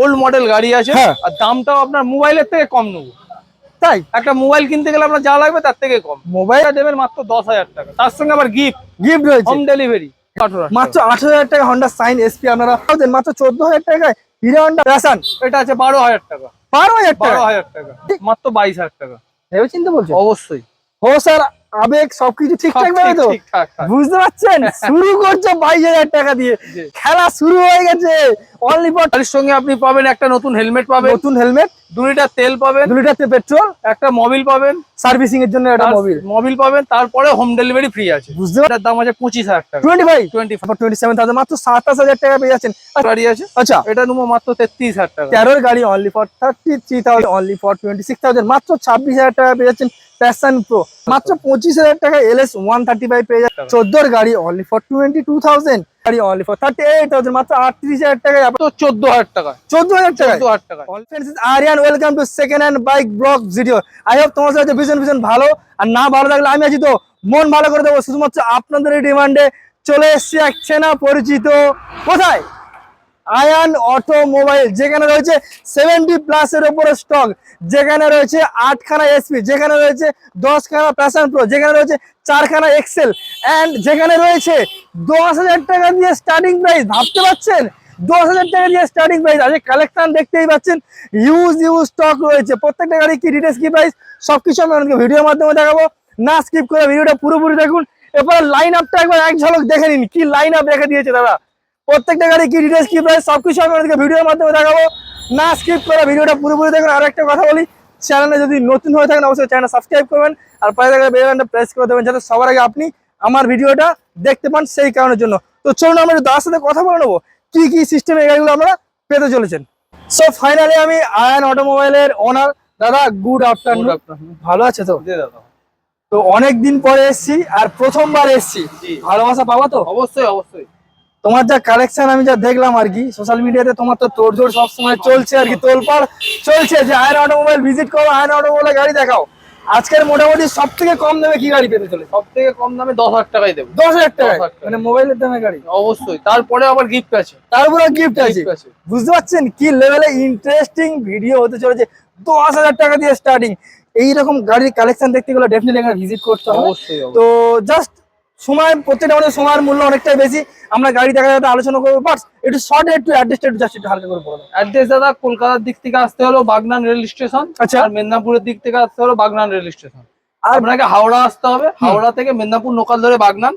Old model গাড়ি আছে হ্যাঁ। আর দামটাও আপনার মোবাইলের থেকে কম নেব। তাই? একটা মোবাইল কিনতে গেলে আপনার যা লাগবে তার থেকে কম। মোবাইল? দেবেন মাত্র দশ হাজার টাকা। তার সঙ্গে আবার গিফট গিফট রয়েছে। হোম ডেলিভারি মাত্র আঠারো হাজার টাকা হন্ডা সাইন এসপি আপনারা পাবেন। মাত্র চোদ্দ হাজার টাকায় হিরো হন্ডা প্যাশন এটা আছে বারো হাজার টাকা। বারো হাজার বারো টাকা হাজার টাকা। মাত্র বাইশ হাজার টাকা। ভেবে চিন্তা বলছো অবশ্যই। ও স্যার আবেগ সবকিছু ঠিকঠাক ভাবে তো। বুঝতে পারছেন? শুরু করছ বাইশ হাজার টাকা দিয়ে। খেলা শুরু হয়ে গেছে। অনলি ফর সঙ্গে আপনি পাবেন একটা নতুন হেলমেট পাবেন। নতুন হেলমেট দু লিটার তেল পাবেন। দু লিটার পেট্রোল? একটা মোবিল পাবেন। সার্ভিসিং এর জন্য একটা মোবিল। মোবিল পাবেন তারপরে হোম ডেলিভারি ফ্রি আছে। বুঝতে এটার দাম আছে পঁচিশ হাজার টাকা। Twenty five twenty twenty seven thousand মাত্র সাতাশ হাজার টাকা পেয়ে যাচ্ছেন। আচ্ছা, গাড়ি আছে। আচ্ছা। এটা নেব মাত্র তেত্রিশ হাজার টাকা। তেরোর গাড়ি only for thirty three thousand only for twenty six thousand মাত্র ছাব্বিশ হাজার টাকা পেয়ে যাচ্ছেন প্যাশন প্রো মাত্র পঁচিশ হাজার টাকা L S one thirty five পেয়ে যাচ্ছেন। চোদ্দোর গাড়ি only for twenty two thousand গাড়ি only for thirty eight thousand মাত্র আটত্রিশ হাজার টাকায় তো চোদ্দ হাজার টাকা। চোদ্দ হাজার টাকা চোদ্দ হাজার টাকা Aryan welcome to second hand bike blog video I hope তোমার সাথে ভীষণ ভীষণ ভালো। আর না ভালো লাগলে আমি আছি তো মন ভালো করে দেবো। শুধুমাত্র আপনাদের ডিমান্ডে চলে এসছি এক চেনা পরিচিত। কোথায়? আয়ান অটোমোবাইল, যেখানে রয়েছে সেভেন্টি প্লাস এর উপরে স্টক যেখানে রয়েছে আটখানা এসপি যেখানে রয়েছে দশখানা প্যাশন প্রো যেখানে রয়েছে চারখানা এক্সেল অ্যান্ড যেখানে রয়েছে দশ হাজার টাকা দিয়ে স্টার্টিং প্রাইস ভাবতে পারছেন? দশ হাজার টাকা দিয়ে স্টার্টিং প্রাইস আজকে কালেকশন দেখতেই পাচ্ছেন ইউজ ইউজ স্টক রয়েছে। প্রত্যেকটা গাড়ি কি ডিটেলস কি প্রাইস সবকিছু আমি আপনাকে ভিডিওর মাধ্যমে দেখাবো। না স্কিপ করে ভিডিওটা পুরোপুরি দেখুন। এরপরে লাইন আপটা একবার এক ঝলক দেখে নিন, কি লাইন আপ রেখে দিয়েছে দাদা প্রত্যেকটা গাড়ি কি ডিটেলস কি প্রাইস সবকিছু আমি আপনাদেরকে ভিডিওর মাধ্যমে দেখাবো। না স্কিপ করে ভিডিওটা পুরোপুরি দেখুন। আর একটা কথা বলি চ্যানেলে যদি নতুন হয়ে থাকেন অবশ্যই চ্যানেল সাবস্ক্রাইব করবেন আর পাশে থাকা বেল বাটনটা প্রেস করে দেবেন যাতে সবার আগে আপনি আমার ভিডিওটা দেখতে পান সেই কারণের জন্য। তো চলুন আমরা একটু দাদার সাথে কথা বলে নেব। কি কি সিস্টেমে গাড়িগুলো আপনারা পেতে চলেছেন? সো ফাইনালি আমি আয়ন অটোমোবাইলের ওনার দাদা গুড আফটারনুন ভালো আছে তো? দাদা। তো অনেক দিন পরে এসেছি আর প্রথমবার এসেছি। ভালোবাসা পাবো তো? অবশ্যই অবশ্যই। তোমার যা কালেকশন আমি যা দেখলাম আর কি সোশ্যাল মিডিয়াতে তোমার তো তোড়জোড় সবসময় চলছে আর কি তোলপাড় চলছে। যে আয়ন অটোমোবাইল ভিজিট করো আয়ন অটোমোবাইলে গাড়ি দেখাও। আজকের মোটামুটি সব থেকে কম দামে কি গাড়ি পেতে চলে সব থেকে কম দামে দশ হাজার টাকাই দেবো। দশ হাজার টাকা 10,000 মানে মোবাইলের দামে গাড়ি? অবশ্যই। তারপরে আবার গিফট আছে। তারপরে গিফট আছে। বুঝতে পারছেন কি লেভেলে ইন্টারেস্টিং ভিডিও হতে চলেছে? দশ হাজার টাকা দিয়ে স্টার্টিং এইরকম গাড়ির কালেকশন দেখতে গেলে ডেফিনেটলি ভিজিট করতে হবে। তো জাস্ট সময় প্রত্যেকটা আমাদের সময়ের মূল্য অনেকটাই বেশি। আমরা গাড়ি দেখা যাতে আলোচনা করব বাট একটু শর্ট একটু অ্যাডজাস্ট একটু জাস্ট একটু হালকা করে বলো। অ্যাড্রেস দাদা কলকাতার দিক থেকে আসতে হলো বাগনান রেল স্টেশন আচ্ছা। আর মেদিনীপুরের দিক থেকে আসতে হলো বাগনান রেল স্টেশন। আর- আপনাকে হাওড়া আসতে হবে। হাওড়া থেকে মেদিনীপুর লোকাল ধরে বাগনান।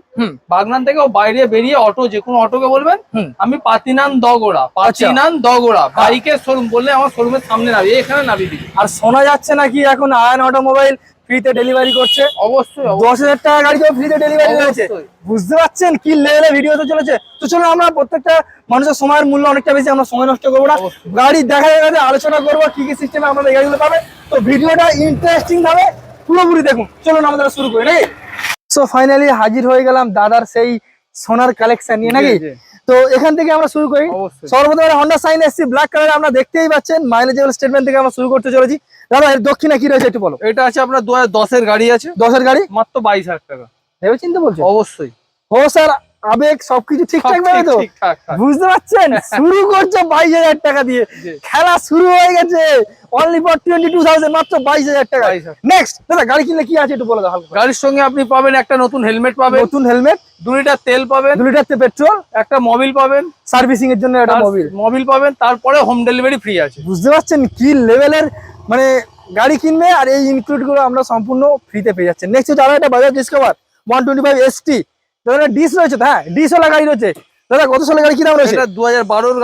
বাগনান থেকে ও বাইরে বেরিয়ে অটো যে কোনো অটোকে বলবেন। আমি পাতিনান দগোড়া পাতিনান দগোড়া বাইকের শোরুম বললে আমার শোরুমের সামনে নাবি এখানে নাবি দিবি। আর শোনা যাচ্ছে নাকি এখন আয়ন অটোমোবাইল ফ্রিতে ডেলিভারি করছে। অবশ্যই। দশ হাজার টাকা গাড়িকেও ফ্রিতে ডেলিভারি রয়েছে বুঝতে পারছেন? কি লেভেলে ভিডিও তো চলেছে? তো চলুন আমরা প্রত্যেকটা মানুষের সময়ের মূল্য অনেকটা বেশি আমরা সময় নষ্ট করব না। গাড়ি দেখা যাবে আলোচনা করব কি কি সিস্টেমে আমাদের গাড়িগুলো পাবে। তো ভিডিওটা ইন্টারেস্টিং ভাবে পুরোপুরি দেখুন। চলুন আমাদের শুরু করি নাকি? সো ফাইনালি হাজির হয়ে গেলাম দাদার সেই সোনার কালেকশন নিয়ে নাকি। তো এখান থেকে আমরা শুরু করি। সর্বদা সর্বপ্রথম হন্ডা সাইন এসছি ব্ল্যাক কালার আমরা দেখতেই পাচ্ছেন মাইলেজেবল স্টেটমেন্ট থেকে আমরা শুরু করতে চলেছি। দাদা এর দক্ষিণে কি রয়েছে একটু বলো। এটা আছে আপনার দু হাজার দশের গাড়ি আছে। দশের গাড়ি? মাত্র বাইশ হাজার টাকা। ভেবে চিন্তা বলছো? অবশ্যই। ও স্যার আবেগ সবকিছু ঠিকঠাক ভাবে তো বুঝতে পারছেন? শুরু করছ বাইশ হাজার টাকা দিয়ে। খেলা শুরু হয়ে গেছে। Only for twenty two thousand মাত্র বাইশ হাজার টাকা। 22,000 নেক্সট দাদা গাড়ি কিনলে কি আছে একটু বলে দাও গাড়ির সঙ্গে আপনি পাবেন একটা নতুন হেলমেট পাবেন। নতুন হেলমেট দু লিটার তেল পাবেন। দু লিটার পেট্রোল একটা মোবিল পাবেন। সার্ভিসিং এর জন্য একটা মোবিল মোবিল পাবেন তারপরে হোম ডেলিভারি ফ্রি আছে। বুঝতে পারছেন কি লেভেলের মানে গাড়ি কিনবে আর এই ইনক্লুডগুলো আমরা সম্পূর্ণ ফ্রিতে পেয়ে যাচ্ছি নেক্সট হচ্ছে আরও একটা Bajaj Discover one twenty five S T দাদা ডিস রয়েছে হ্যাঁ গাড়ি রয়েছে। দাদা কত সালের গাড়ি কি দাম রয়েছে? এটা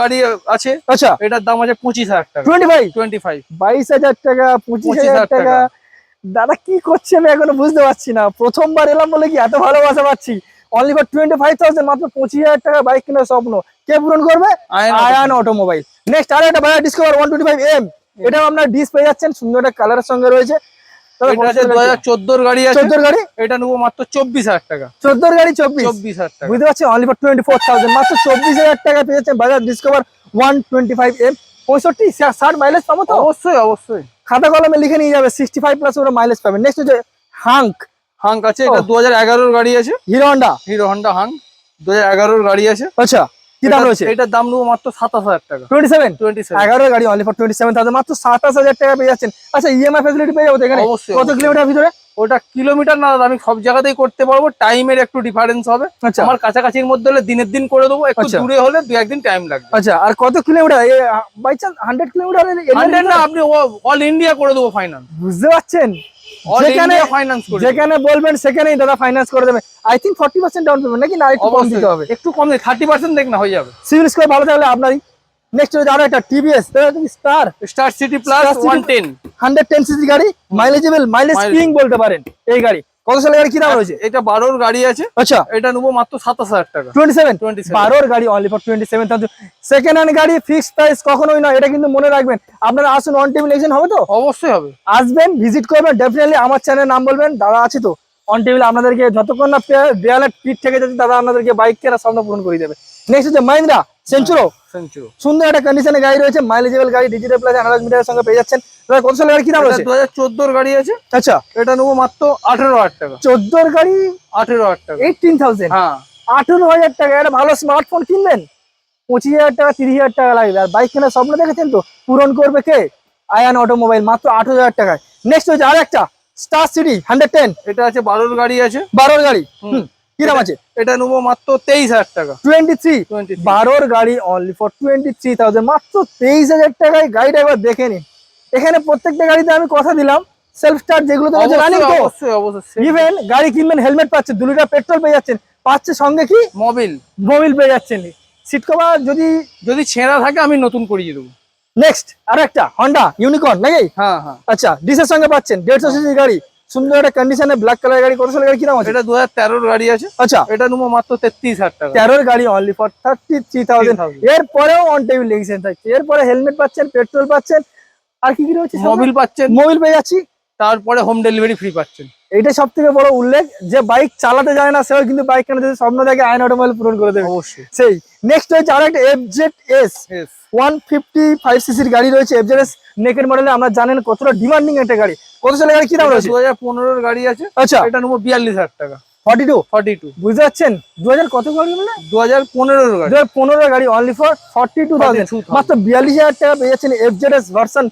গাড়ি আছে। আচ্ছা। এটার দাম আছে টাকা টোয়েন্টি ফাইভ টোয়েন্টি ফাইভ বাইশ হাজার টাকা পঁচিশ 25,000 হাজার টাকা। দাদা কি করছে আমি এখনও বুঝতে পারছি না। প্রথমবার এলাম বলে কি এত ভালোবাসা পাচ্ছি। Only for twenty five thousand মাত্র পঁচিশ হাজার টাকা বাইক কেনার স্বপ্ন। কে পূরণ করবে? আয়ান অটোমোবাইল নেক্সট আর একটা Bajaj Discover one twenty five M এটাও আপনার ডিস পেয়ে যাচ্ছেন সুন্দর একটা কালারের সঙ্গে রয়েছে। গাড়ি আছে গাড়ি? এটা নেব মাত্র চব্বিশ হাজার টাকা। চোদ্দোর গাড়ি চব্বিশ? চব্বিশ হাজার টাকা। বুঝতে পারছি only for twenty four thousand মাত্র চব্বিশ হাজার টাকা Bajaj Discover one twenty five M পঁয়ষট্টি ষাট মাইলেজ পাবো তো? অবশ্যই অবশ্যই। খাতা কলমে লিখে নিয়ে যাবে সিক্সটি ফাইভ প্লাস ওরা মাইলেজ পাবে। নেক্সট হচ্ছে হাঙ্ক হাঙ্ক আছে এটা। দু হাজার এগারোর গাড়ি আছে। Hero Honda Hero Honda Hunk দু হাজার এগারোর গাড়ি আছে। আচ্ছা। কি দাম রয়েছে? এটার দাম নেব মাত্র সাতাশ হাজার টাকা। টোয়েন্টি সেভেন টোয়েন্টি সেভেন এগারো গাড়ি only for twenty seven thousand মাত্র সাতাশ হাজার টাকা পেয়ে যাচ্ছেন। আচ্ছা ইএমআই ফেসিলিটি পেয়ে যাব এখানে? কত কিলোমিটার ভিতরে? ওটা কিলোমিটার না আমি সব জায়গাতেই করতে পারব। টাইমের একটু ডিফারেন্স হবে। আচ্ছা। আমার কাছাকাছির মধ্যে হলে দিনের দিন করে দেবো। একটু আচ্ছা। দূরে হলে দু একদিন টাইম লাগবে। আচ্ছা আর কত kilometre? By chance hundred kilometre না আপনি অল ইন্ডিয়া করে দেবো ফাইনাল বুঝতে পারছেন? যেখানে ইন্ডিয়া ফাইন্যান্স করে যেখানে বলবেন সেখানেই দাদা ফাইন্যান্স করে দেবে। I think forty percent down payment নাকি না একটু কম দিতে হবে? একটু কম থার্টি পার্সেন্ট দেখ না হয়ে যাবে। সিভিল স্কোর ভালো থাকলে আপনারই। নেক্সট হচ্ছে আরও একটা TVS Star Star City plus one ten hundred ten CC গাড়ি মাইলেজেবল মাইলেজ কিং বলতে পারেন এই গাড়ি। কত সালের গাড়ি? কি দাম রয়েছে? এটা বারোর গাড়ি আছে। আচ্ছা। এটা নেব মাত্র সাতাশ হাজার টাকা। টোয়েন্টি সেভেন 27 বারোর গাড়ি only for twenty seven thousand second hand গাড়ি প্রাইস কখনোই নয় এটা কিন্তু মনে রাখবেন। আপনারা আসুন অন টেবিল এক্সচেঞ্জ হবে তো? অবশ্যই হবে। আসবেন ভিজিট করবেন ডেফিনেটলি আমার চ্যানেল নাম বলবেন দাদা আছে তো? অন টেবিল আপনাদেরকে যতক্ষণ না পে- দেয়ালে পিঠ থেকে যাচ্ছে দাদা আপনাদেরকে বাইক কেনা স্বপ্ন পূরণ করে দেবে। নেক্সট হচ্ছে মাহিন্দ্রা সেঞ্চুরো সেঞ্চুরি সুন্দর একটা কন্ডিশনে গাড়ি রয়েছে মাইলেজেবল গাড়ি ডিজিটাল প্লাস অ্যানালগ মিটারের সঙ্গে পেয়ে যাচ্ছেন। দাদা কত সালের গাড়ি কি দাম রয়েছে? দু হাজার চোদ্দোর গাড়ি আছে। আচ্ছা। এটা নেব মাত্র আঠেরো হাজার টাকা। চোদ্দোর গাড়ি? আঠেরো হাজার টাকা। এইটিন থাউজেন্ড হ্যাঁ। আঠেরো হাজার টাকা। একটা ভালো স্মার্টফোন কিনবেন? পঁচিশ হাজার টাকা তিরিশ হাজার টাকা লাগবে। আর বাইক কেনার স্বপ্ন দেখেছেন তো? পূরণ করবে কে? আয়ান অটোমোবাইল মাত্র আঠারো হাজার টাকায়। নেক্সট হচ্ছে আর একটা স্টার সিটি হান্ড্রেড টেন এটা আছে বারোর গাড়ি আছে। বারোর গাড়ি। হুম। হুম, কি দাম আছে? এটা নেব মাত্র তেইশ হাজার টাকা। Twenty three? বারোর গাড়ি only for twenty three thousand. মাত্র তেইশ হাজার টাকায় গাড়িটা একবার দেখে নিন। এখানে প্রত্যেকটা গাড়িতে আমি কথা দিলাম। সেলফ স্টার্ট যেগুলো রানিং তো ইভেন গাড়ি কিনবেন হেলমেট পাচ্ছে দু লিটার পেট্রোল পেয়ে যাচ্ছেন। পাচ্ছে সঙ্গে কি? মোবিল মোবিল পেয়ে যাচ্ছেন। সিট কভার যদি যদি ছেঁড়া থাকে আমি নতুন করিয়ে দেবো। নেক্সট আর একটা হন্ডা ইউনিকর্ন নাকি? হ্যাঁ হ্যাঁ। আচ্ছা ডিসের সঙ্গে পাচ্ছেন দেড়শো সিসি গাড়ি। সুন্দর একটা কন্ডিশনে ব্ল্যাক কালার গাড়ি করেছিল গাড়ি কি দাম আছে? এটা দু হাজার গাড়ি আছে। আচ্ছা। এটা নেব মাত্র তেত্রিশ হাজার টাকা। তেরোর গাড়ি only for thirty three thousand 3,000 এরপরেও অন টেবিল লেগেছেন থাকছে এরপরে হেলমেট পাচ্ছেন পেট্রোল পাচ্ছেন আর কি কি রয়েছে? মোবিল পাচ্ছেন। মোবিল পেয়ে যাচ্ছি। তারপরে হোম ডেলিভারি ফ্রি পাচ্ছেন। এইটা সব থেকে বড় উল্লেখ যে বাইক চালাতে যায় না সেও কিন্তু বাইক কেনাতে স্বপ্ন দেখে আইন অটোমোবাইল পূরণ করে দেবে। অবশ্যই। সেই নেক্সট হচ্ছে আর একটা F Z S. One fifty five সিসির গাড়ি রয়েছে এফ জেড এস নেকের মডেলে আমরা জানেন কতটা ডিমান্ডিং একটা গাড়ি। কত সালের গাড়ি? কি দাম রয়েছে? দু হাজার পনেরোর গাড়ি আছে। আচ্ছা। এটা নেব বিয়াল্লিশ হাজার টাকা। ফর্টি টু ফর্টি টু বুঝতে পারছেন দু হাজার কত গাড়ি বলে দু হাজার পনেরোর দু হাজার পনেরো গাড়ি only for forty two thousand মাত্র বিয়াল্লিশ হাজার টাকা পেয়ে যাচ্ছেন F Z S version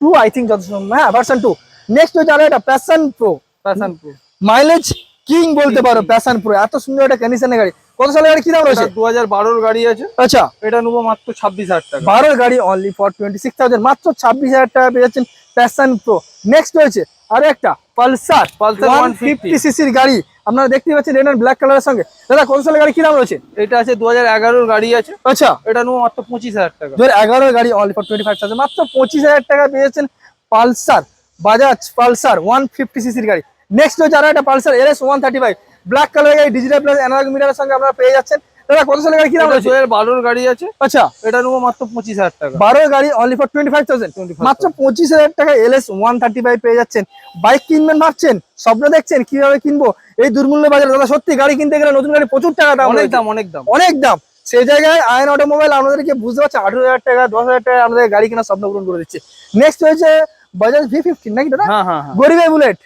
two I think যত হ্যাঁ ভার্সন টু নেক্সট হচ্ছে আর একটা Passion Pro Passion Pro mileage king বলতে পারো প্যাশন প্রো এত সুন্দর একটা কন্ডিশনের গাড়ি। কত সালের গাড়ি? কি দাম রয়েছে? দু হাজার বারোর গাড়ি আছে। আচ্ছা। এটা নেব মাত্র ছাব্বিশ হাজার টাকা। বারোর গাড়ি only for twenty six thousand মাত্র ছাব্বিশ হাজার টাকা পেয়ে যাচ্ছেন প্যাশন প্রো নেক্সট রয়েছে আর একটা পালসার ওয়ান ফিফটি সিসির গাড়ি। আপনারা দেখতে পাচ্ছেন রেড ব্ল্যাক কালারের সঙ্গে। দাদা কত সালের গাড়ি কি দাম রয়েছে? এটা আছে দু হাজার এগারোর গাড়ি আছে। আচ্ছা। এটা নেব মাত্র পঁচিশ হাজার টাকা। দু হাজার এগারোর গাড়ি only for twenty five thousand মাত্র পঁচিশ হাজার টাকা পেয়েছেন Pulsar Bajaj Pulsar one fifty সিসির গাড়ি। নেক্সট হচ্ছে আর একটা পালসার এর S one thirty five black কালারের গাড়ি ডিজিটাল প্লাস অ্যানালগ মিটারের সঙ্গে আপনারা পেয়ে যাচ্ছেন। দাদা কত সালের গাড়ি কি দাম হাজার বারোর গাড়ি আছে। আচ্ছা। এটা নেব মাত্র পঁচিশ হাজার টাকা। বারোর গাড়ি only for twenty five thousand 25,000 মাত্র পঁচিশ হাজার টাকা L S one thirty five পেয়ে যাচ্ছেন। বাইক কিনবেন ভাবছেন? স্বপ্ন দেখছেন? কীভাবে কিনবো? এই দুর্মূল্য বাজারে। দাদা সত্যি গাড়ি কিনতে গেলে নতুন গাড়ি প্রচুর টাকা দাম অনেক দাম অনেক দাম। অনেক দাম। সেই জায়গায় আয়ন অটোমোবাইল আপনাদেরকে বুঝতে পারছে আঠারো হাজার টাকা দশ হাজার টাকা আমাদের গাড়ি কেনার স্বপ্ন পূরণ করে দিচ্ছে। নেক্সট হয়েছে বাজাজ ভি ফিফটিন নাকি দাদা? হ্যাঁ হ্যাঁ হ্যাঁ। গরিবের বুলেট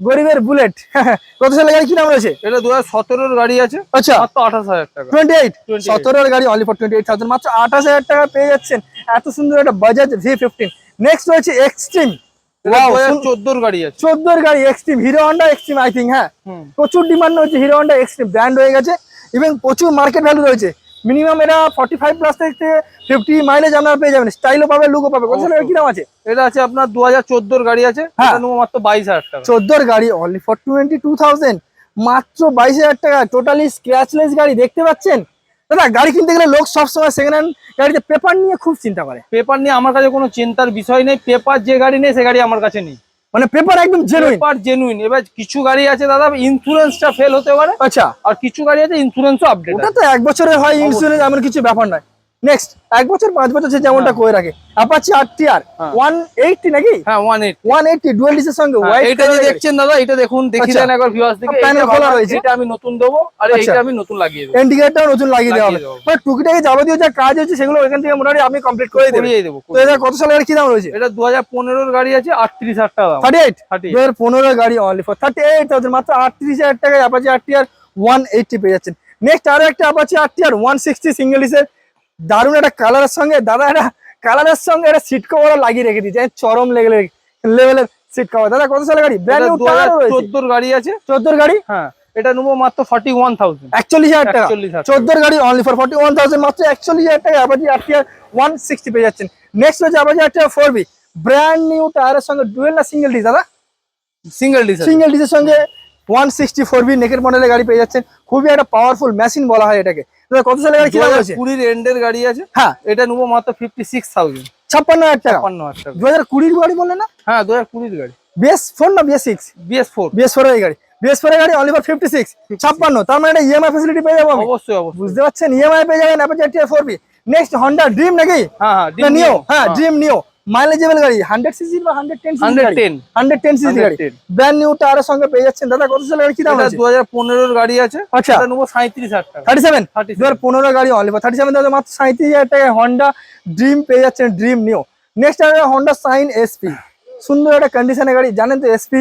গরিবের বুলেট। কত সালের গাড়ি কি নাম রয়েছে এটা দু হাজার সতেরোর গাড়ি আছে। আচ্ছা। মাত্র আঠাশ হাজার টাকা। টোয়েন্টি এইট সতেরোর গাড়ি only for twenty eight thousand মাত্র আঠাশ হাজার টাকা পেয়ে যাচ্ছেন। এত সুন্দর একটা বাজাজ ভি ফিফটিন নেক্সট রয়েছে এক্সট্রিম চোদ্দোর গাড়ি আছে। চোদ্দোর গাড়ি Xtreme Hero Honda Xtreme I think হ্যাঁ। প্রচুর ডিমান্ড রয়েছে হিরো হন্ডা এক্সট্রিম ব্র্যান্ড হয়ে গেছে। এবং প্রচুর মার্কেট ভ্যালু রয়েছে। মিনিমাম এটা ফর্টি ফাইভ প্লাস থেকে ফিফটি মাইলেজ আপনারা পেয়ে যাবেন। স্টাইলও পাবে লুকও পাবে। কত কি দাম আছে? এটা আছে আপনার দু হাজার চোদ্দোর গাড়ি আছে। হ্যাঁ। মাত্র বাইশ হাজার টাকা। চোদ্দোর গাড়ি only for twenty two thousand মাত্র বাইশ হাজার টাকা টোটালি স্ক্র্যাচলেস গাড়ি দেখতে পাচ্ছেন? দাদা গাড়ি কিনতে গেলে লোক সবসময় সেকেন্ড হ্যান্ড গাড়িতে পেপার নিয়ে খুব চিন্তা করে। পেপার নিয়ে আমার কাছে কোনো চিন্তার বিষয় নেই। পেপার যে গাড়ি নেই সে গাড়ি আমার কাছে নেই। মানে পেপার একদম জেনুইন পেপার জেনুইন এবার কিছু গাড়ি আছে দাদা ইন্স্যুরেন্সটা ফেল হতে পারে। আচ্ছা। আর কিছু গাড়ি আছে ইন্স্যুরেন্সও আপডেট ওটা তো এক বছরের হয় ইন্স্যুরেন্স আমার কিছু ব্যাপার নয়। নেক্সট এক বছর পাঁচ বছর সে যেমনটা করে রাখে। অ্যাপাচি আর টি আর হ্যাঁ। ওয়ান এইটটি নাকি? হ্যাঁ one eight one eighty dual ডিসের সঙ্গে এটা যে দেখছেন দাদা এটা দেখুন দেখি আচ্ছা। দেন একবার ভিউয়ার্স দিকে এইটা খোলা রয়েছে। এটা আমি নতুন দেবো আর আচ্ছা। এইটা আমি নতুন লাগিয়ে দেবো। ইন্ডিকেটরটাও নতুন লাগিয়ে দেওয়া হবে। মানে টুকিটাকি যাবতীয় যা কাজ হচ্ছে সেগুলো এখান থেকে মোটামুটি আপনি কমপ্লিট করে দেবো। তো এটা কত সালের কি দাম রয়েছে? এটা দু হাজার পনেরোর গাড়ি আছে আটত্রিশ হাজার টাকা দাম। থার্টি এইট থার্টি দু হাজার পনেরো গাড়ি only for thirty eight thousand মাত্র আটত্রিশ হাজার টাকায় Apache R T R one eighty পেয়ে যাচ্ছেন। নেক্সট আরও একটা Apache R TR one sixty single ডিসের দারুণ একটা কালারের সঙ্গে দাদা একটা কালারের সঙ্গে একটা সিট কভার লাগিয়ে রেখে দিয়েছে। চরম লেভেলের লেভেলের সিট কভার দাদা কত সালে গাড়ি? ব্র্যান্ড নিউ টায়ার রয়েছে। চোদ্দোর গাড়ি আছে। চোদ্দোর গাড়ি? হ্যাঁ এটা নেব মাত্র ফর্টি ওয়ান থাউজেন্ড একচল্লিশ হাজার টাকা। একচল্লিশ হাজার চোদ্দোর গাড়ি only for forty one thousand মাত্র একচল্লিশ হাজার টাকা। Apache R TR one sixty পেয়ে যাচ্ছেন। নেক্সট হচ্ছে TR four B brand new টায়ারের সঙ্গে ডুয়েল না সিঙ্গেল ডিস দাদা? সিঙ্গেল ডিজেল সিঙ্গেল ডিসের সঙ্গে ওয়ান সিক্সটি ফোর বি নেকের মডেলের গাড়ি পেয়ে যাচ্ছেন। খুবই একটা পাওয়ারফুল মেশিন বলা হয় এটাকে। কত সালে গাড়ি কি দাম রয়েছে কুড়ির এন্ডের গাড়ি আছে। হ্যাঁ। এটা নেব মাত্র ফিফটি সিক্স থাউজেন্ড ছাপ্পান্ন হাজার টাকা। ছাপ্পান্ন হাজার টাকা। দু হাজার কুড়ির গাড়ি বললেন না? হ্যাঁ দু হাজার কুড়ির গাড়ি। বিএস ফোর না BS six BS four BS four এর গাড়ি। বিএস ফোর গাড়ি অনলি ফর ফিফটি সিক্স ছাপ্পান্ন তার মানে এটা ইএমআই ফেসিলিটি পেয়ে যাব অবশ্যই অবশ্যই। বুঝতে পারছেন? ইএমআই পেয়ে যাবেন Apache four B next Honda Dream নাকি? হ্যাঁ হ্যাঁ নিও হ্যাঁ ড্রিম নিও মাইলেজেবল গাড়ি হান্ড্রেড সিসি বা হান্ড্রেড টেন হান্ড্রেড গাড়ি? টেন হান্ড্রেড টেন সিসি গাড়ি। 110 ব্র্যান্ড নিউ টায়ারের সঙ্গে পেয়ে যাচ্ছেন। দাদা কত সালের গাড়ি কি দাম আছে? দু হাজার পনেরোর গাড়ি আছে। আচ্ছা। নেব সাঁত্রিশ হাজার টাকা। থার্টি সেভেন দু হাজার পনেরো গাড়ি অনলি থার্টি সেভেন থাউজেন্ড মাত্র সাঁত্রিশ হাজার টাকায় হন্ডা ড্রিম পেয়ে যাচ্ছেন ড্রিম নিও নেক্সট আছে হন্ডা সাইন এসপি সুন্দর একটা কন্ডিশনের গাড়ি। জানেন তো এসপি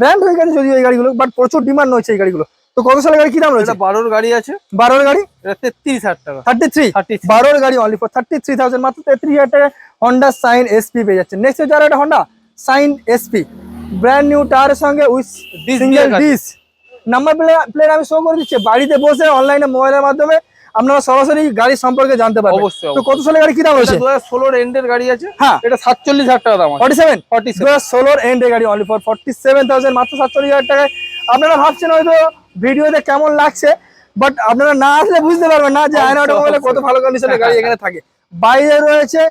ব্র্যান্ড হয়ে গেছে যদিও এই গাড়িগুলো বাট প্রচুর ডিমান্ড রয়েছে এই গাড়িগুলো। তো কত সালের গাড়ি কি দাম রয়েছে? বারোর গাড়ি আছে। বারোর গাড়ি? তেত্রিশ হাজার টাকা। থার্টি থ্রি থার্টি বারোর গাড়ি only for thirty three thousand মাত্র তেত্রিশ হাজার টাকায় হন্ডা সাইন এসপি পেয়ে যাচ্ছে নেক্সট হচ্ছে আর একটা Honda Shine SP brand new টায়ারের সঙ্গে with single. Disc number plate আমি শো করে দিচ্ছি। বাড়িতে বসে অনলাইনে মোবাইলের মাধ্যমে আপনারা সরাসরি গাড়ি সম্পর্কে জানতে পারবেন। অবশ্যই, তো কত সালের গাড়ি? কি দাম দু হাজার ষোলোর এন্ডের গাড়ি আছে। হ্যাঁ। এটা সাতচল্লিশ হাজার টাকা দাম আছে। ফর্টি সেভেন ফর্টি দু হাজার ষোলোর এন্ড গাড়ি only for forty seven thousand মাত্র সাতচল্লিশ হাজার টাকায়। আপনারা ভাবছেন হয়তো ভিডিওতে কেমন লাগছে বাট আপনারা না আসলে বুঝতে পারবেন না যে আয়না অটোমোবাইলে কত ভালো কন্ডিশনের গাড়ি এখানে থাকে। বাইরে রয়েছে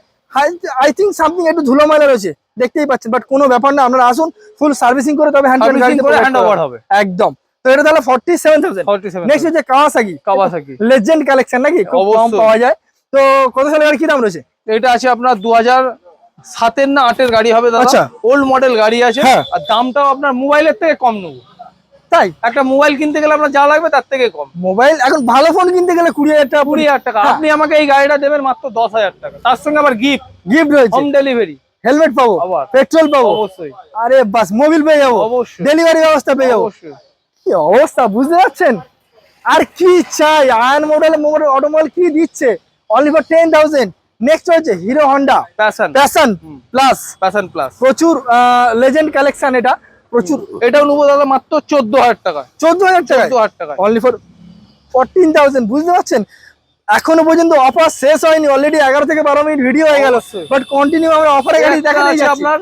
আই থিঙ্ক সামথিং একটু ধুলো ময়লা রয়েছে দেখতেই পাচ্ছেন বাট কোনো ব্যাপার না আপনারা আসুন ফুল সার্ভিসিং করে তবে হ্যান্ড করে hand over হবে। একদম। তো এটা তাহলে forty seven thousand forty seven next হচ্ছে কাওয়াসাকি কাওয়াসাকি লেজেন্ড কালেকশন নাকি? খুব কম পাওয়া যায়। তো কত সালের গাড়ি কি দাম রয়েছে? এটা আছে আপনার দু হাজার সাতের না আটের গাড়ি হবে দাদা। আচ্ছা। ওল্ড মডেল গাড়ি আছে। হ্যাঁ। আর দামটাও আপনার মোবাইলের থেকে কম নেব। তাই? একটা মোবাইল কিনতে গেলে আপনার যা লাগবে তার থেকে কম। মোবাইল এখন ভালো ফোন কিনতে গেলে কুড়ি হাজার টাকা কুড়ি হাজার টাকা। হ্যাঁ। আপনি আমাকে এই গাড়িটা দেবেন মাত্র দশ হাজার টাকা। তার সঙ্গে আবার গিফট গিফট রয়েছে। হোম ডেলিভারি হেলমেট পাবো? পেট্রোল পাবো? অবশ্যই। আরে বাস মোবিল পেয়ে যাব। অবশ্যই। ডেলিভারি ব্যবস্থা পেয়ে যাব। অবশ্যই। কি অবস্থা বুঝতে পারছেন? আর কি চাই? আয়ন মডেল অটোমোবাইল কি দিচ্ছে? Only for ten thousand next হচ্ছে Hero Honda Passion Passion plus Passion plus প্রচুর লেজেন্ড কালেকশন এটা। প্রচুর। এটাও নেব দাদা মাত্র চোদ্দ হাজার টাকা। চোদ্দ হাজার টাকা চোদ্দ হাজার টাকা অনলি ফর ফোরটিন থাউজেন্ড বুঝতে পারছেন? এখনও পর্যন্ত অফার শেষ হয়নি অলরেডি এগারো থেকে বারো মিনিট ভিডিও হয়ে গেল। বাট কন্টিনিউ আমরা অফারে গাড়ি দেখা আছে আপনার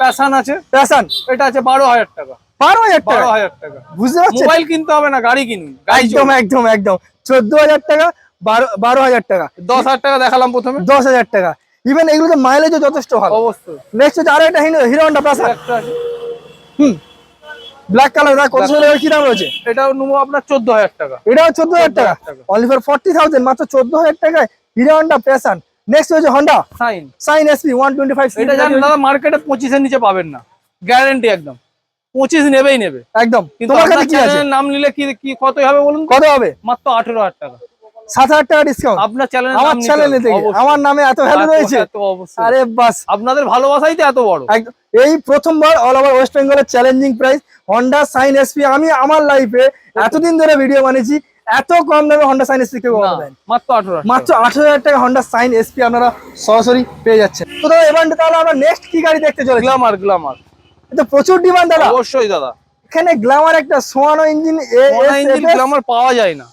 প্যাশন আছে। প্যাশন এটা আছে বারো হাজার টাকা। বারো হাজার টাকা? হাজার টাকা। বুঝতে পারছেন? মোবাইল কিনতে হবে না গাড়ি কিনুন। একদম একদম একদম। চোদ্দ হাজার টাকা বারো বারো হাজার টাকা। দশ হাজার টাকা দেখালাম প্রথমে। দশ হাজার টাকা। ইভেন এগুলোতে মাইলেজও যথেষ্ট ভালো। অবশ্যই। নেক্সট হচ্ছে আরও একটা হিরো হন্ডা আছে। হুম। ব্ল্যাক কালার কত সালের কি দাম রয়েছে? এটাও নেব আপনার চোদ্দ হাজার টাকা। এটাও চোদ্দ হাজার টাকা? 14,000 টাকা। অনলি ফর ফর্টি থাউজেন্ড মাত্র চোদ্দ হাজার টাকায় হিরো হন্ডা প্যাশন নেক্সট হচ্ছে Honda Shine Shine SP one twenty five এটা জানেন দাদা মার্কেটে পঁচিশের নিচে পাবেন না। গ্যারান্টি একদম। পঁচিশ নেবেই নেবে। একদম। তোমার কাছে কি আছে? নাম নিলে কি কি কত হবে বলুন কত হবে? মাত্র আঠেরো হাজার টাকা। সাত হাজার টাকা ডিসকাউন্ট আপনার চ্যানেলের আমার চ্যানেলে থেকে আমার নামে এত ভ্যালু রয়েছে? আরে বাস। আপনাদের ভালোবাসাই তো এত বড়। এই প্রথমবার অল ওভার ওয়েস্ট বেঙ্গলের challenging price Honda Shine SP আমি আমার লাইফে এতদিন ধরে ভিডিও বানিয়েছি এত কম দামে হন্ডা সাইন এসপি কেউ মাত্র আঠেরো মাত্র আঠারো হাজার টাকা হন্ডা সাইন এসপি আপনারা সরাসরি পেয়ে যাচ্ছেন। তো দাদা এবার তাহলে আমরা নেক্সট কি গাড়ি দেখতে চলেছি? গ্লামার গ্লামার এটা প্রচুর ডিমান্ড দাদা। অবশ্যই দাদা। এখানে গ্ল্যামার একটা সোয়ানো ইঞ্জিন ইঞ্জিন গ্লামার পাওয়া যায় না।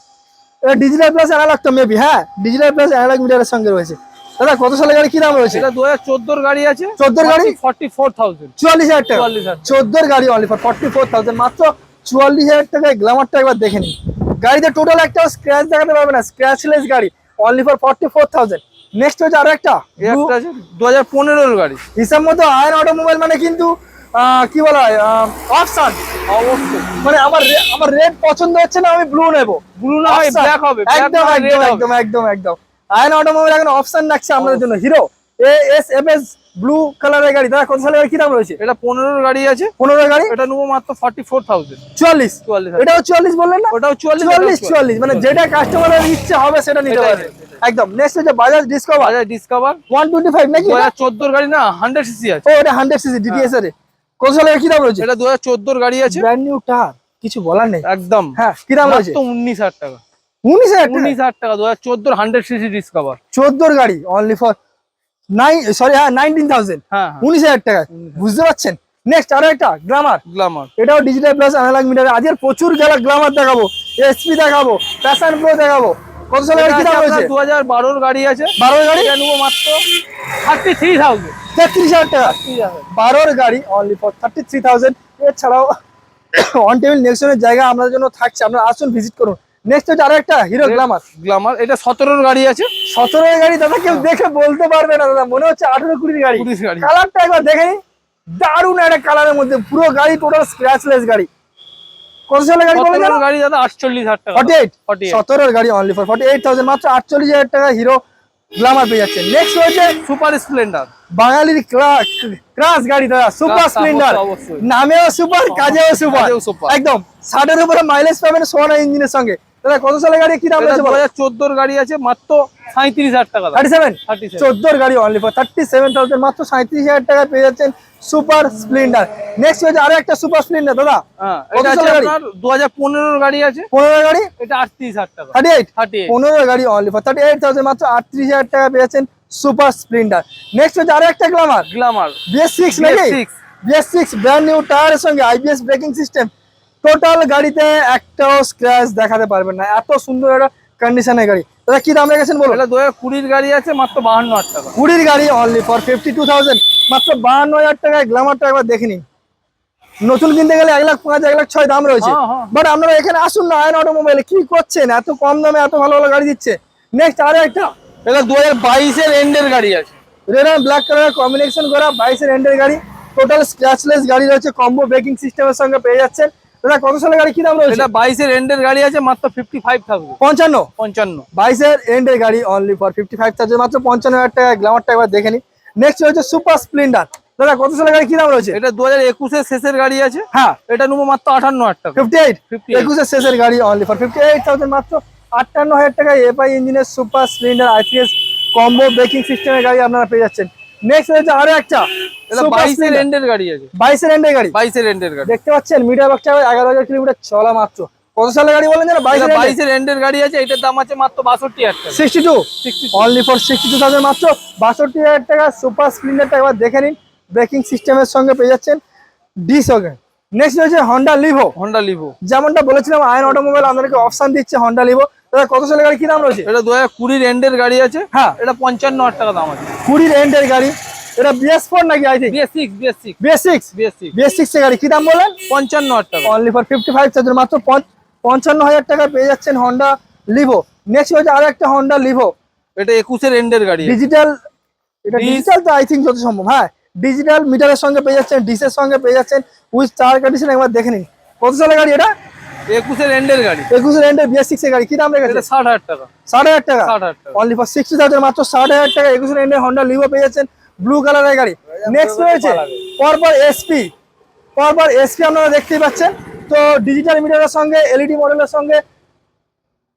ডিজিটাল প্লাস অ্যানালগ তো মেবি হ্যাঁ? ডিজিটাল প্লাস অ্যানালগ মিটারের সঙ্গে রয়েছে। দাদা কত সালে গাড়ি কি দাম রয়েছে? এটা দু হাজার চোদ্দোর গাড়ি আছে। 14 গাড়ি? ফর্টি ফোর থাউজেন্ড চুয়াল্লিশ হাজার টাকা। চুয়াল্লিশ হাজার। গাড়ি only for forty four thousand মাত্র চুয়াল্লিশ হাজার টাকায় গ্ল্যামারটা একবার দেখে নিন। গাড়িতে টোটাল একটা স্ক্র্যাচ দেখাতে পারবে না। স্ক্র্যাচলেস গাড়ি only for forty four thousand next হচ্ছে আরও একটা। এই একটা আছে দু হাজার পনেরোর গাড়ি। হিসাব মতো আয়ন অটোমোবাইল মানে কিন্তু কি বলা হয়? অপশন। অবশ্যই। মানে আমার আমার রেড পছন্দ হচ্ছে না আমি ব্লু নেব। ব্লু না হয়। ব্ল্যাক হবে একদম একদম একদম একদম আয়ন অটোমোবাইল এখন অপশন রাখছে আমাদের জন্য। Hero A S M S blue কালারের গাড়ি। দাদা কত সালের কি দাম রয়েছে? এটা পনেরোর গাড়ি আছে। পনেরো গাড়ি? এটা নেব মাত্র ফর্টি ফোর থাউজেন্ড চুয়াল্লিশ চুয়াল্লিশ এটাও চুয়াল্লিশ বললেন না? ওটাও চুয়াল্লিশ চুয়াল্লিশ চুয়াল্লিশ। মানে যেটা কাস্টমারের ইচ্ছে হবে সেটা নিতে পারবে। একদম। নেক্সট হচ্ছে Bajaj Discover Bajaj Discover one twenty five নাকি চোদ্দোর গাড়ি না হান্ড্রেড সিসি আছে। ও এটা হান্ড্রেড সিসি ডিটিএস এর। কত সালের কি দাম রয়েছে? এটা দু হাজার গাড়ি আছে। ব্র্যান্ড নিউ টার কিছু বলার নেই? একদম। হ্যাঁ কি দাম রয়েছে? উনিশ হাজার টাকা। উনিশ হাজার টাকা? উনিশ হাজার টাকা দু হাজার চোদ্দোর হান্ড্রেড সিসি ডিসকাভার চোদ্দোর গাড়ি অনলি ফর নাইন সরি হ্যাঁ নাইনটিন থাউজেন্ড হ্যাঁ হ্যাঁ। উনিশ হাজার টাকা। বুঝতে পারছেন? নেক্সট আরও একটা গ্রামার গ্লামার এটাও ডিজিটাল প্লাস অ্যানালগ মিটার আজকের প্রচুর গেলা গ্লামার দেখাবো। এসপি দেখাবো প্যাশন প্রো দেখাবো। কত সালের গাড়ি কি দাম রয়েছে দু হাজার বারোর গাড়ি আছে। বারোর গাড়ি? এটা মাত্র থার্টি থ্রি থাউজেন্ড তেত্রিশ হাজার টাকা বারোর গাড়ি only for thirty three thousand এছাড়াও অন টেবিল নেক্সনের জায়গা আপনাদের জন্য থাকছে। আপনারা আসুন ভিজিট করুন। নেক্সট হচ্ছে আরও একটা হিরো গ্লামার গ্লামার এটা সতেরোর গাড়ি আছে। সতেরোর গাড়ি দাদা কেউ দেখে বলতে পারবে না দাদা। মনে হচ্ছে আঠেরো কুড়ির গাড়ি। কালারটা একবার দেখে দারুণ একটা কালারের মধ্যে পুরো গাড়ি টোটাল স্ক্র্যাচলেস গাড়ি। কত সালের গাড়ি বলে সতেরোর গাড়ি দাদা আটচল্লিশ হাজার টাকা। ফর্টি এইট 48 গাড়ি অনলি ফর মাত্র আটচল্লিশ হাজার টাকা হিরো পেয়ে যাচ্ছে। নেক্সট রয়েছে সুপার স্প্লেন্ডার বাঙালির গাড়ি দাদা সুপার স্প্লেন্ডার। নামেও সুপার কাজেও সুপার কাজেও একদম ষাটের উপরে মাইলেজ পাবেন সোনা ইঞ্জিনের সঙ্গে। দাদা কত সালের গাড়ি কি দাম চোদ্দোর গাড়ি আছে মাত্র সাঁত্রিশ হাজার টাকা থার্টি সেভেন চোদ্দোর গাড়ি only for thirty seven thousand মাত্র সাঁত্রিশ হাজার টাকা পেয়ে যাচ্ছেন সুপার স্প্লেন্ডার। নেক্সট হচ্ছে আরও একটা সুপার স্প্লেন্ডার দাদা। কত এটা আছে সালের গাড়ি? আপনার দু হাজার পনেরোর গাড়ি আছে। পনেরো গাড়ি? এটা আটত্রিশ হাজার টাকা। থার্টি এইট থার্টি পনেরো গাড়ি only for thirty eight thousand মাত্র আটত্রিশ হাজার টাকা পেয়েছেন সুপার স্প্লেন্ডার। নেক্সট হচ্ছে আরও একটা গ্লামার গ্লামার বিএস সিক্স নাকি? BS6 BS six brand new টায়ারের সঙ্গে আইবিএস ব্রেকিং সিস্টেম টোটাল গাড়িতে একটাও স্ক্র্যাচ দেখাতে পারবেন না। এত সুন্দর একটা কন্ডিশনের গাড়ি। দাদা কি দাম রেখেছেন বলো দু হাজার কুড়ির গাড়ি আছে মাত্র বাহান্ন হাজার টাকা। কুড়ির গাড়ি only for fifty two thousand মাত্র বাহান্ন হাজার টাকায় গ্ল্যামারটা একবার দেখে নিন। নতুন কিনতে গেলে এক লাখ পাঁচ এক লাখ ছয় দাম রয়েছে। হ্যাঁ, হ্যাঁ। বাট আপনারা এখানে আসুন না আয়ন অটোমোবাইলে কি করছেন? এত কম দামে এত ভালো ভালো গাড়ি দিচ্ছে। নেক্সট আরও একটা। এটা দু হাজার বাইশের এন্ডের গাড়ি আছে। অ্যান্ড ব্ল্যাক কালার কম্বিনেশন করা বাইশের এন্ডের গাড়ি। টোটাল স্ক্র্যাচলেস গাড়ি রয়েছে কম্বো ব্রেকিং সিস্টেমের সঙ্গে পেয়ে যাচ্ছেন। দাদা কত সালের গাড়ি? কি দাম রয়েছে? এটা বাইশের এন্ডের গাড়ি আছে মাত্র ফিফটি ফাইভ থাউজেন্ড পঞ্চান্ন? পঞ্চান্ন। বাইশের এন্ডের গাড়ি only for fifty five thousand মাত্র পঞ্চান্ন হাজার টাকা গ্লামারটা একবার দেখে নিন নেক্সট রয়েছে সুপার স্প্লেন্ডার দাদা কত সালের গাড়ি? কি দাম রয়েছে? এটা দু হাজার একুশের শেষের গাড়ি আছে। হ্যাঁ। এটা নেব মাত্র আটান্ন হাজার টাকা। ফিফটি এইট 58 একুশের শেষের গাড়ি only for fifty eight thousand মাত্র আটান্ন হাজার টাকা এফআই ইঞ্জিনের super Splendor IPS combo braking সিস্টেমের গাড়ি আপনারা পেয়ে যাচ্ছেন। নেক্সট রয়েছে আরও একটা এটা এন্ডের গাড়ি আছে। বাইশের এন্ডের গাড়ি। বাইশের এন্ডের গাড়ি। দেখতে পাচ্ছেন মিটার বাক্সটা কিলোমিটার চলা মাত্র। কত সালের গাড়ি বলেন এন্ডের গাড়ি আছে এটার দাম আছে মাত্র টাকা। Only for sixty two thousand মাত্র। বাষট্টি হাজার টাকা সুপার স্প্লেন্ডারটা একবার দেখে নিন। ব্রেকিং সিস্টেমের সঙ্গে পেয়ে যাচ্ছেন ডি সঙ্গে নেক্সট রয়েছে হন্ডা লিভো হন্ডা লিভো যেমনটা বলেছিলাম আয়ন অটোমোবাইল আমাদেরকে অপশন দিচ্ছে হন্ডা লিভো কত সালের গাড়ি? কি দাম রয়েছে? এটা দু হাজার কুড়ির এন্ডের গাড়ি আছে। হ্যাঁ। এটা পঞ্চান্ন হাজার টাকা দাম আছে। কুড়ির এন্ডের গাড়ি। এটা বিএস ফোর নাকি I think BS six BS six BS six BS six BS six গাড়ি। কি দাম বলেন পঞ্চান্ন হাজার টাকা। Only for fifty five thousand মাত্র পঞ্চান্ন হাজার টাকা পেয়ে যাচ্ছেন হন্ডা লিভো নেক্সট হচ্ছে আরও একটা হন্ডা লিভো এটা একুশের এন্ডের গাড়ি। ডিজিটাল এটা Dis- ডিজিটাল তো আই থিঙ্ক যত সম্ভব। হ্যাঁ ডিজিটাল মিটারের সঙ্গে পেয়ে যাচ্ছেন ডিসের সঙ্গে পেয়ে যাচ্ছেন। উইথ চার কন্ডিশন একবার দেখে নিন। কত সালের গাড়ি এটা? একুশের এন্ডের গাড়ি। একুশের এন্ডের বিএস সিক্স এর গাড়ি। কি দাম রেখেছে ষাট হাজার টাকা। ষাট হাজার টাকা? ষাট হাজার টাকা। অনলি ফর সিক্সটি থাউজেন্ড মাত্র ষাট হাজার টাকা। একুশের এন্ডের হন্ডা লিভো পেয়ে যাচ্ছেন। ব্লু কালারের গাড়ি। নেক্সট রয়েছে পরপর এসপি পরপর এসপি আপনারা দেখতেই পাচ্ছেন। তো ডিজিটাল মিটারের সঙ্গে এলইডি মডেলের সঙ্গে দাদা কত দাদা, সালের আছে গাড়ি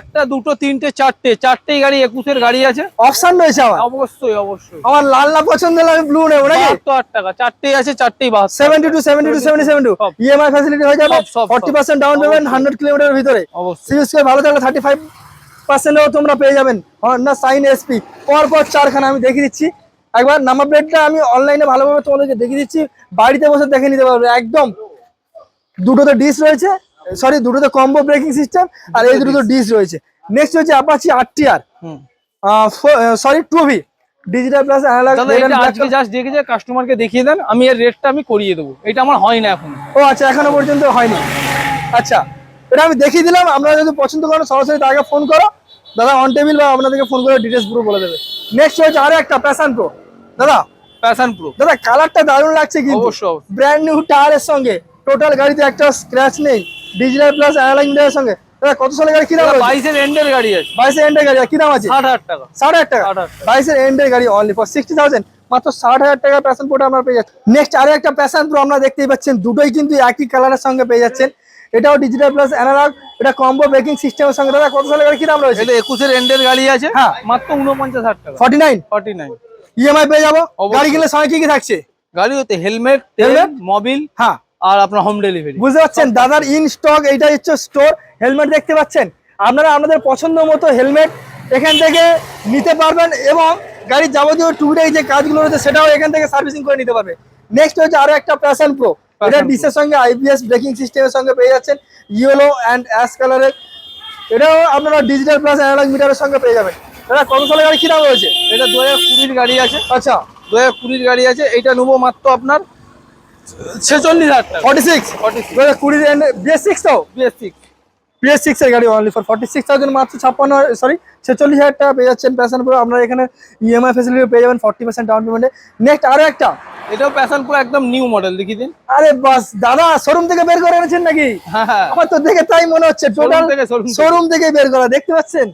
একটা দুটো তিনটে চারটে চারটেই গাড়ি একুশের গাড়ি আছে। অপশন রয়েছে আমার? অবশ্যই অবশ্যই। আমার লাল না পছন্দ হলে আমি ব্লু নেব নাকি? হাজার টাকা চারটেই আছে চারটেই বাহাত্তর seventy two seventy two seventy seven two. EMI facility হয়ে যাবে। Forty percent down payment hundred kilometre ভিতরে। অবশ্যই। ভালো থাকলে থার্টি ফাইভ পার্সেন্টও তোমরা পেয়ে যাবেন। হন্ডা সাইন এসপি পর পর চারখানা আমি দেখিয়ে দিচ্ছি। একবার নাম্বার প্লেটটা আমি অনলাইনে ভালোভাবে তোমাদেরকে দেখিয়ে দিচ্ছি। বাড়িতে বসে দেখে নিতে পারবে একদম। দুটোতে ডিস রয়েছে। সরি দুটো তো কম্বো ব্রেকিং সিস্টেম আর এই দুটোতে ডিস রয়েছে। নেক্সট হচ্ছে অ্যাপাচি আরটিআর হুম। Sorry two V digital plus analogue আজকে জাস্ট দেখেছে কাস্টমারকে দেখিয়ে দেন আমি এর রেটটা আমি করিয়ে দেবো। এটা আমার হয় না এখন। ও আচ্ছা এখনও পর্যন্ত হয়নি। আচ্ছা এটা আমি দেখিয়ে দিলাম আপনারা যদি পছন্দ করেন সরাসরি তাকে ফোন করো। দাদা অন টেবিল বা আপনাদেরকে ফোন করে ডিটেলস পুরো বলে দেবে। নেক্সট হচ্ছে আরও একটা প্যাশন প্রো দাদা প্যাশন প্রো দাদা কালারটা দারুণ লাগছে কিন্তু। অবশ্যই। ব্র্যান্ড নিউ টায়ারের সঙ্গে। টোটাল গাড়িতে একটা স্ক্র্যাচ নেই। ডিজিটাল প্লাস অ্যানালগ মিটারের সঙ্গে। দাদা কত সালের গাড়ি কি দাম আছে বাইশের এন্ডের গাড়ি আছে। বাইশের এন্ডের গাড়ি কি দাম আছে? ষাট হাজার টাকা। ষাট হাজার টাকা? ষাট হাজার বাইশের এন্ডের গাড়ি অনলি ফর সিক্সটি থাউজেন্ড মাত্র ষাট হাজার টাকা প্যাশন প্রোটা আপনারা পেয়ে যাচ্ছেন নেক্সট আরও একটা প্যাশন প্রো আপনারা দেখতেই পাচ্ছেন। দুটোই কিন্তু একই কালারের সঙ্গে পেয়ে যাচ্ছেন। এটাও ডিজিটাল প্লাস অ্যানালগ এটা কম্বো ব্রেকিং সিস্টেমের সঙ্গে। দাদা কত সালের গাড়ি কি দাম রয়েছে এটা একুশের এন্ডের গাড়ি আছে। হ্যাঁ। মাত্র উনপঞ্চাশ হাজার টাকা। Forty nine forty nine EMI পেয়ে যাব। গাড়ি কিনলে সঙ্গে কি কি থাকছে? গাড়ি হতে হেলমেট? হেলমেট মোবিল হ্যাঁ। আর আপনার হোম ডেলিভারি বুঝতে পারছেন? দাদার ইন স্টক এইটা হচ্ছে স্টোর হেলমেট দেখতে পাচ্ছেন? আপনারা আপনাদের পছন্দ মতো হেলমেট এখান থেকে নিতে পারবেন এবং গাড়ির যাবতীয় টুকটাই যে কাজগুলো রয়েছে সেটাও এখান থেকে সার্ভিসিং করে নিতে পারবে। নেক্সট হচ্ছে আরও একটা প্যাশন প্রো এটা। ডিসের সঙ্গে আইপিএস ব্রেকিং সিস্টেমের সঙ্গে পেয়ে যাচ্ছেন। ইয়েলো অ্যান্ড অ্যাশ কালারের এটাও আপনারা ডিজিটাল প্লাস অ্যানালগ মিটারের সঙ্গে পেয়ে যাবেন। দাদা কত সালের গাড়ি কি দাম রয়েছে? এটা দু হাজার কুড়ির গাড়ি আছে। আচ্ছা। দু হাজার কুড়ির গাড়ি আছে। এটা নেব মাত্র আপনার ছেচল্লিশ হাজার ফর্টি সিক্স ফর্টি দু কুড়ি বিএস সিক্স তো? বেসিক পিএস সিক্স এর গাড়ি only for forty six thousand মাত্র ছাপ্পান্ন সরি ছেচল্লিশ হাজার টাকা পেয়ে যাচ্ছেন প্যাশন প্রো আপনারা এখানে E ইএমআই ফেসিলিটি পেয়ে যাবেন ফর্টি পার্সেন্ট ডাউন পেমেন্টে নেক্সট আরও একটা। এটাও প্যাশন পুরো একদম নিউ মডেল দেখিয়ে দিন। আরে বাস দাদা শোরুম থেকে বের করে এনেছেন নাকি? হ্যাঁ হ্যাঁ। আমার তো দেখে তাই মনে হচ্ছে। টোটাল। শোরুম থেকে বের করা দেখতে পাচ্ছেন?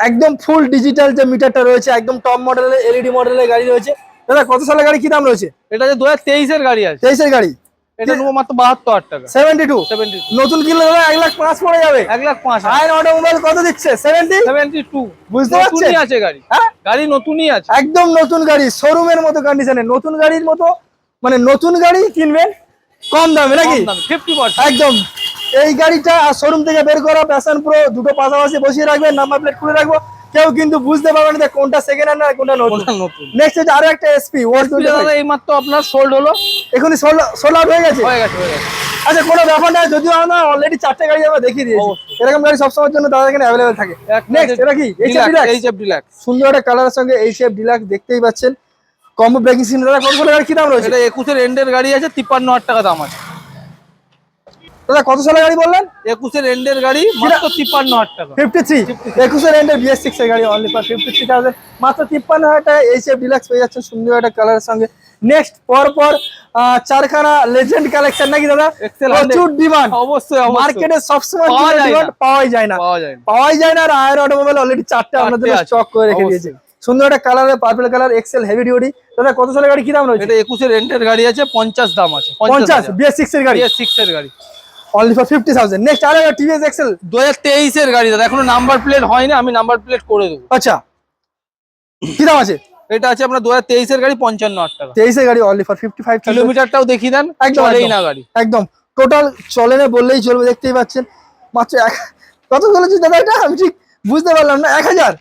একদম ফুল ডিজিটাল যে মিটারটা রয়েছে একদম টপ মডেলের এলইডি মডেলের গাড়ি রয়েছে। দাদা কত সালের গাড়ি? কি দাম রয়েছে? এটা যে দু হাজার তেইশের গাড়ি আছে। তেইশের গাড়ি। এটা নেব মাত্র বাহাত্তর হাজার টাকা। সেভেন্টি টু সেভেন্টি নতুন কিনলে দাদা এক লাখ পাঁচ পড়ে যাবে। এক লাখ পাঁচ আয়ন অটোমোবাইল কত দিচ্ছে? সেভেন্টি সেভেন্টি টু বুঝতে নতুনই আছে গাড়ি। হ্যাঁ? গাড়ি নতুনই আছে। একদম নতুন গাড়ি শোরুমের মতো কন্ডিশনে নতুন গাড়ির মতো মানে নতুন গাড়ি কিনবেন কম দামে নাকি? ফিফটি পার্সেন্ট একদম। এই গাড়িটা শোরুম থেকে বের করা প্যাশন প্রো দুটো পাশাপাশি বসিয়ে রাখবেন নাম্বার প্লেট খুলে রাখব। কেউ কিন্তু বুঝতে পারবে না কোনটা সেকেন্ড হ্যান্ড আর কোনটা নতুন। নেক্সট হচ্ছে আরও একটা এসপি দাদা এই মাত্র আপনার সোল্ড হলো। এখনই সোল সোল আউট হয়ে গেছে? হয়ে গেছে হয়ে গেছে। আচ্ছা কোনো ব্যাপার না যদিও আমরা অলরেডি চারটে গাড়ি আমরা দেখিয়ে দিয়েছি। এরকম গাড়ি সবসময়ের জন্য তাদের এখানে অ্যাভেলেবেল থাকে। নেক্সট এটা কি? H F H F deluxe সুন্দর একটা কালারের সঙ্গে এইচ এফ ডিলাক্স দেখতেই পাচ্ছেন। কম্বো ব্রেকিং সিস্টেম দাদা কোন কোন গাড়ি কি দাম রয়েছে? এটা একুশের এন্ডের গাড়ি আছে তিপ্পান্ন হাজার টাকা দাম আছে। দাদা কত সালের গাড়ি বললেন? একুশের এন্ডের গাড়ি মাত্র তিপ্পান্ন হাজার টাকা। ফিফটি থ্রি একুশের এন্ডের বিএস সিক্স এর গাড়ি only for fifty three thousand মাত্র তিপ্পান্ন হাজার টাকা এইচ এফ ডিলাক্স পেয়ে যাচ্ছেন সুন্দর একটা কালারের সঙ্গে। নেক্সট পর পর চারখানা লেজেন্ড কালেকশন নাকি দাদা? প্রচুর ডিমান্ড অবশ্যই মার্কেটে সবসময় পাওয়া যায় ডিমান্ড না। পাওয়াই যায় না। পাওয়া যায় না। পাওয়াই যায় না আর আয়ের অটোমোবাইল অলরেডি চারটে আপনাদের স্টক করে রেখে দিয়েছে। সুন্দর একটা কালারের purple colour XL heavy duty দাদা কত সালের গাড়ি? কি দাম রয়েছে? এটা একুশের এন্ডের গাড়ি আছে পঞ্চাশ দাম আছে। পঞ্চাশ বিএস সিক্স এর গাড়ি? সিক্স এর গাড়ি। Only for fifty thousand next আর একটা টিভিএস এক্সেল দু হাজার তেইশের গাড়ি দাদা। এখনও নাম্বার প্লেট হয়নি আমি নাম্বার প্লেট করে দেবো। আচ্ছা। কি দাম আছে? এটা আছে আপনার দু হাজার তেইশের গাড়ি পঞ্চান্ন হাজার টাকা। তেইশের গাড়ি অনলি ফর ফিফটি ফাইভ কিলোমিটারটাও দেখিয়ে দেন চলেই না গাড়ি। একদম। টোটাল চলে না বললেই চলবে দেখতেই পাচ্ছেন। মাত্র এক কত চলেছে দাদা এটা? আমি ঠিক বুঝতে পারলাম না। এক হাজার?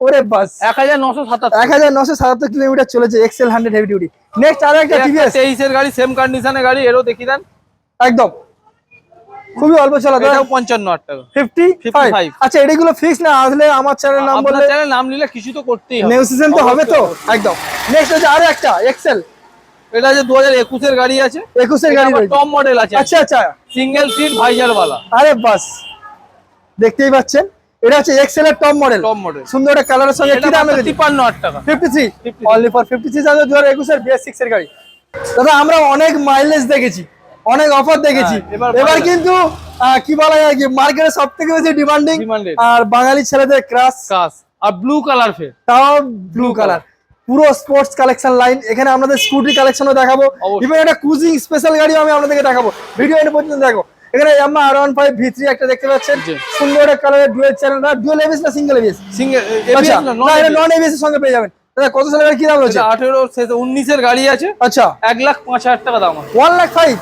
ওরে বাস। এক হাজার নশো সাতাত্তর। এক হাজার নশো সাতাত্তর কিলোমিটার চলেছে XL hundred heavy duty next আর একটা টিভিএস তেইশের গাড়ি সেম কন্ডিশনের গাড়ি এরও দেখিয়ে দেন। একদম। খুবই অল্প চলা এটাও পঞ্চান্ন হাজার টাকা। ফিফটি 55 আচ্ছা এটাগুলো ফিক্স না আসলে আমার চ্যানেল নাম বললে চ্যানেল নাম নিলে কিছু তো করতেই হবে। নিউ সিজন তো হবে তো? একদম। নেক্সট হচ্ছে আরও একটা এক্সেল এটা দু হাজার একুশের গাড়ি আছে একুশের গাড়ি টপ মডেল আছে। আচ্ছা আচ্ছা। সিঙ্গেল সিট ভাইজার বালা আরে বাস দেখতেই পাচ্ছেন। এটা হচ্ছে এক্সেল এর টপ মডেল টপ মডেল সুন্দর একটা কালারের সঙ্গে কি দাম লেগেছে তিপ্পান্ন টাকা। Fifty three 53 only for fifty three thousand দু হাজার একুশের বিএস সিক্স এর গাড়ি। দাদা আমরা অনেক মাইলেজ দেখেছি। অনেক অফার দেখেছি। হ্যাঁ, এবার কিন্তু কি বলা যায় কি মার্কেটে সব থেকে বেশি ডিমান্ডিং আর বাঙালি ছেলেদের ক্রাশ কাস আর ব্লু কালার ফের তাও ব্লু কালার পুরো স্পোর্টস কালেকশন লাইন এখানে আপনাদের স্কুটি কালেকশনও দেখাবো। ইভেন একটা ক্রুজিং স্পেশাল গাড়িও আমি আপনাদেরকে দেখাবো। ভিডিও এনে পর্যন্ত দেখো। এখানে Yamaha R one five V three একটা দেখতে পাচ্ছেন। সুন্দর একটা কালারের ডুয়েল চ্যানেল না ডুয়েল এবিএস না সিঙ্গেল এবিএস সিঙ্গেল আচ্ছা না এটা নন এবিএস এর সঙ্গে পেয়ে যাবেন। কত সালের কি দাম রয়েছে? আঠেরো উনিশের গাড়ি আছে। আচ্ছা। এক লাখ পাঁচ হাজার টাকা দাম আছে। ওয়ান লাখ ফাইভ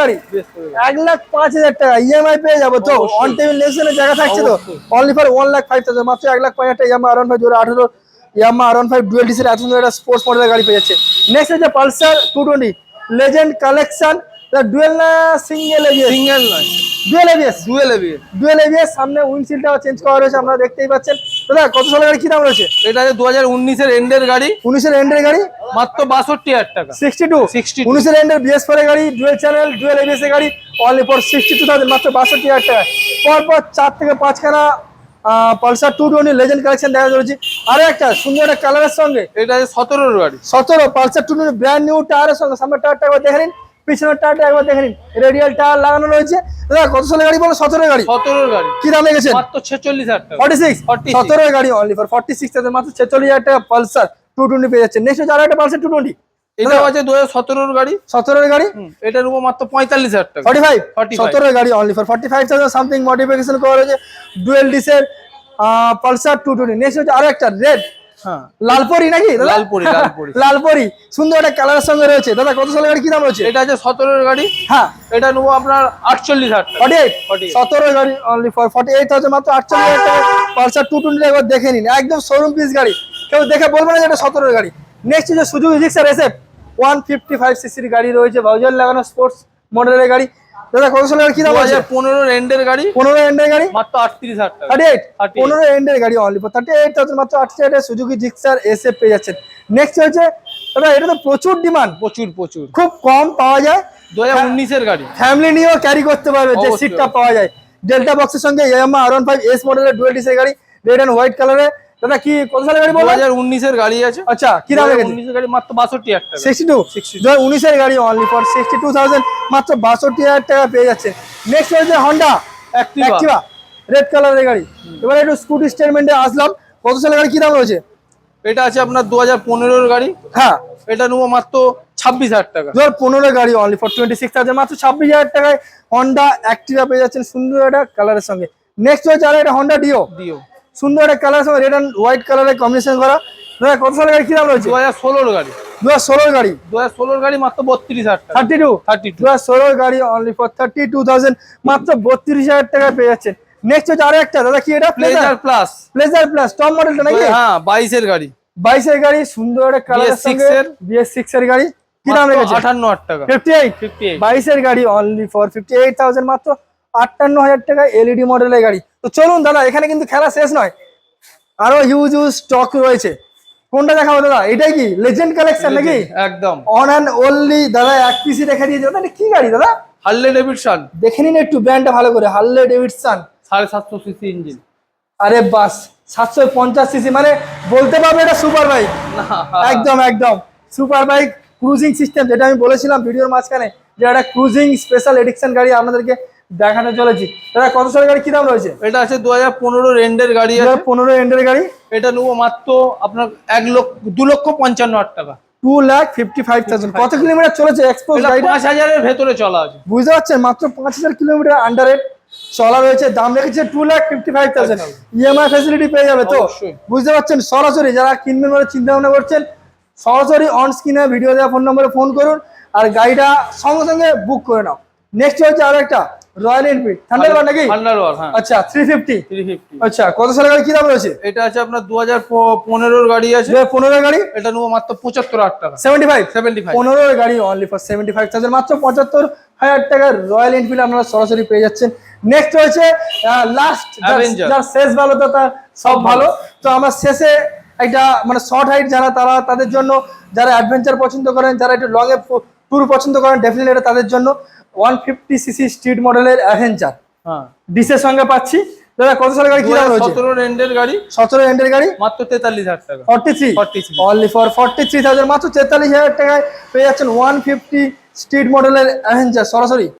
গাড়ি। বেশ করে দাও। এক লাখ পাঁচ হাজার টাকা ইএমআই পেয়ে যাব তো। অন টেবিল জায়গা থাকছে তো? Only for one lakh five thousand মাত্র এক লাখ পাঁচ হাজার টাকা ইয়ামা আর ওয়ান ফাইভ আঠেরো Yamaha R one five dual ডিসের এত সুন্দর একটা স্পোর্টস মডেলের গাড়ি পেয়ে যাচ্ছে। নেক্সট হচ্ছে Pulsar two twenty legend collection dual না সিঙ্গেল এবিএস সিঙ্গেল নয় dual ABS dual ABS dual ABS সামনে উইন্ডশিল্ডটাও চেঞ্জ করা রয়েছে আপনারা দেখতেই পাচ্ছেন। দাদা কত সালের গাড়ি? কি দাম রয়েছে? এটা আছে দু হাজার উনিশের এন্ডের গাড়ি। উনিশের এন্ডের গাড়ি? মাত্র বাষট্টি হাজার টাকা। সিক্সটি টু 62 উনিশের এন্ডের বিএস ফোর গাড়ি ডুয়েল চ্যানেল ডুয়েল এবিএস এর গাড়ি only for sixty two thousand মাত্র বাষট্টি হাজার টাকা। পরপর চার থেকে পাঁচখানা Pulsar two twenty legend collection দেখা চলেছে আরও একটা সুন্দর একটা কালারের সঙ্গে। এটা আছে সতেরোর গাড়ি। সতেরো Pulsar two twenty brand new টায়ারের সঙ্গে। সামনের টায়ারটা দেখে নিন। পিছনের টায়ারটা একবার দেখে নিন। রেডিয়াল টায়ার লাগানো রয়েছে। দাদা কত সালের গাড়ি বলো? সতেরো গাড়ি। সতেরোর গাড়ি। কি দামে গেছে মাত্র ছেচল্লিশ হাজার টাকা। ফর্টি সিক্স 46 সতেরো গাড়ি অনলি ফর ফর্টি সিক্স মাত্র ছেচল্লিশ হাজার টাকা পালসার টু টোয়েন্টি পেয়ে যাচ্ছে নেক্সট হচ্ছে আরও একটা পালসার টু টোয়েন্টি আছে দু হাজার সতেরোর গাড়ি। সতেরোর গাড়ি? হুম, এটার উপর মাত্র পঁয়তাল্লিশ হাজার টাকা। ফর্টি ফাইভ 45 সতেরো গাড়ি only for forty five thousand something modification করা রয়েছে। ডুয়েল ডিসের পালসার টু টোয়েন্টি নেক্সট হচ্ছে আরও একটা রেড লালপরি নাকি লালপরি, লালপরি। লালপরি। সুন্দর একটা কালারের সঙ্গে রয়েছে। দাদা কত সালের গাড়ি? কি দাম রয়েছে? এটা আছে সতেরোর গাড়ি। হ্যাঁ। এটা নেব আপনার আটচল্লিশ হাজার ফর্টি এইট 48 সতেরো গাড়ি only for forty eight thousand মাত্র আটচল্লিশ হাজার টাকা। পালসার টু টোয়েন্টি একবার দেখে নিন। একদম শোরুম পিস গাড়ি। কেউ দেখে বলবে না যে এটা সতেরোর গাড়ি। নেক্সট যে সুযোগ রিক্সার এসে ওয়ান ফিফটি ফাইভ সিসির গাড়ি রয়েছে। ভাউজার লাগানো স্পোর্টস মডেলের গাড়ি। দাদা কত সালের কি দাম আছে? হাজার পনেরোর এন্ডের গাড়ি। পনেরো এন্ডের গাড়ি? মাত্র আটত্রিশ হাজার টাকা। থার্টি এইট 38 পনেরো এন্ডের গাড়ি only for thirty eight thousand মাত্র আটশো হাজার। সুজুকি জিক্সার এসে পেয়ে যাচ্ছেন। নেক্সট হচ্ছে দাদা এটা তো প্রচুর ডিমান্ড প্রচুর প্রচুর। খুব কম পাওয়া যায়। দু হাজার উনিশের গাড়ি। ফ্যামিলি নিয়েও ক্যারি করতে পারবে যে সিটটা পাওয়া যায়। ডেল্টা বক্সের সঙ্গে Yamaha R one five S মডেলের ডুয়েল ডিসের গাড়ি। রেড অ্যান্ড হোয়াইট কালারে দাদা কি কত সালের গাড়ি হাজার উনিশের গাড়ি আছে। আচ্ছা কি দাম লেগেছে গাড়ি মাত্র বাষট্টি টাকা। সিক্সটি টু দু হাজার উনিশের গাড়ি only for sixty two thousand মাত্র বাষট্টি হাজার টাকা পেয়ে যাচ্ছে। নেক্সট হচ্ছে হন্ডা Activa। রেড কালারের গাড়ি। এবার একটু স্কুটি স্টেটমেন্টে আসলাম। কত সালের গাড়ি কি দাম রয়েছে? এটা আছে আপনার দু হাজার পনেরোর গাড়ি। হ্যাঁ। এটা নেব মাত্র ছাব্বিশ হাজার টাকা। হাজার পনেরো গাড়ি only for twenty six thousand মাত্র ছাব্বিশ হাজার টাকায় হন্ডা অ্যাক্টিভা পেয়ে যাচ্ছেন সুন্দর একটা কালারের সঙ্গে। নেক্সট হচ্ছে আর একটা হন্ডা ডিও দিও সুন্দর একটা কালার সঙ্গে রেড অ্যান্ড হোয়াইট কালারের কম্বিনেশন করা। দাদা কত সালের গাড়ি কি দাম রয়েছে? দু হাজার ষোলোর গাড়ি। দু হাজার ষোলোর গাড়ি? দু হাজার ষোলোর গাড়ি মাত্র বত্রিশ হাজার থার্টি টু থার্টি টু দু হাজার ষোলোর গাড়ি only for thirty two thousand মাত্র বত্রিশ হাজার টাকায় পেয়ে যাচ্ছেন। নেক্সট হচ্ছে আরও একটা দাদা কি এটা? Pleasure plus pleasure plus top মডেলটা নাকি? হ্যাঁ বাইশের গাড়ি। বাইশের গাড়ি সুন্দর একটা BS6 সঙ্গে এর। বিএস সিক্স এর গাড়ি। কি দাম লেগেছে আটান্ন হাজার টাকা। ফিফটি এইট ফিফটি এইট বাইশের গাড়ি only for fifty eight thousand মাত্র আটান্ন হাজার টাকা এলইডি মডেলের গাড়ি। তো চলুন দাদা এখানে কিন্তু খেলা শেষ নয়। আরও হিউজ হিউজ স্টক রয়েছে। কোনটা দেখাবো দাদা? এটাই কি? লেজেন্ড কালেকশন নাকি? একদম। অন অ্যান্ড ওনলি দাদা এক পিসি রেখে দিয়েছে। দাদা এটা কি গাড়ি দাদা? হার্লে ডেভিডসন দেখে নিন একটু ব্র্যান্ডটা ভালো করে। হার্লে ডেভিডসন সাড়ে সাতশো সিসি ইঞ্জিন আরে বাস সাতশো পঞ্চাশ সিসি মানে বলতে পারবে এটা সুপার বাইক একদম একদম। সুপার বাইক ক্রুজিং সিস্টেম যেটা আমি বলেছিলাম ভিডিওর মাঝখানে যে একটা ক্রুজিং স্পেশাল এডিকশন গাড়ি আপনাদেরকে দেখাতে চলেছি। দাদা কত সালের গাড়ি? কি দাম রয়েছে? এটা আছে দু হাজার পনেরো রেন্ডের গাড়ি আছে। পনেরো এন্ডের গাড়ি? এটা নেব মাত্র আপনার এক লক্ষ দু লক্ষ পঞ্চান্ন হাজার টাকা। Two lakh fifty five thousand কত কিলোমিটার চলেছে এক্সপোজ এটা পাঁচ হাজারের ভেতরে চলা আছে। বুঝতে পারছেন? মাত্র পাঁচ হাজার কিলোমিটার আন্ডারে চলা রয়েছে। দাম রেখেছে two lakh fifty five thousand EMI facility পেয়ে যাবে তো? বুঝতে পারছেন? সরাসরি যারা কিনবেন বলে চিন্তা ভাবনা করছেন সরাসরি অন স্ক্রিনে ভিডিও দেওয়া ফোন নম্বরে ফোন করুন আর গাড়িটা সঙ্গে সঙ্গে বুক করে নাও। নেক্সট হচ্ছে আর একটা রয়্যাল এনফিল্ড থান্ডারবার্ড নাকি? থান্ডারবার্ড হ্যাঁ। আচ্ছা থ্রি ফিফটি থ্রি ফিফটি আচ্ছা কত সালের গাড়ি? কি দাম রয়েছে? এটা আছে আপনার দু হাজার পনেরোর গাড়ি আছে। দু হাজার পনেরো গাড়ি? এটা নেব মাত্র পঁচাত্তর হাজার টাকা। সেভেন্টি ফাইভ সেভেন্টি ফাইভ পনেরো গাড়ি only for seventy five thousand মাত্র পঁচাত্তর হাজার টাকার রয়্যাল এনফিল্ড আপনারা সরাসরি পেয়ে যাচ্ছেন। নেক্সট হয়েছে লাস্ট। যার শেষ ভালো তো তার সব ভালো। তো আমার শেষে একটা মানে শর্ট হাইট যারা তারা তাদের জন্য যারা অ্যাডভেঞ্চার পছন্দ করেন যারা একটু লং এ ট্যুর পছন্দ করেন ডেফিনেটলি এটা তাদের জন্য। ওয়ান ফিফটি সিসি স্ট্রিট মডেলের অ্যাভেঞ্চার হ্যাঁ। ডিসের সঙ্গে পাচ্ছি। দাদা কত সালের গাড়ি? কি দাম রয়েছে? সতেরো রেন্ডের গাড়ি। সতেরো এন্ডের গাড়ি? মাত্র তেতাল্লিশ হাজার টাকা। Forty three? 43 only for forty three thousand মাত্র তেতাল্লিশ হাজার টাকায় পেয়ে যাচ্ছেন ওয়ান ফিফটি স্ট্রিট মডেলের অ্যাভেঞ্জার। সরাসরি।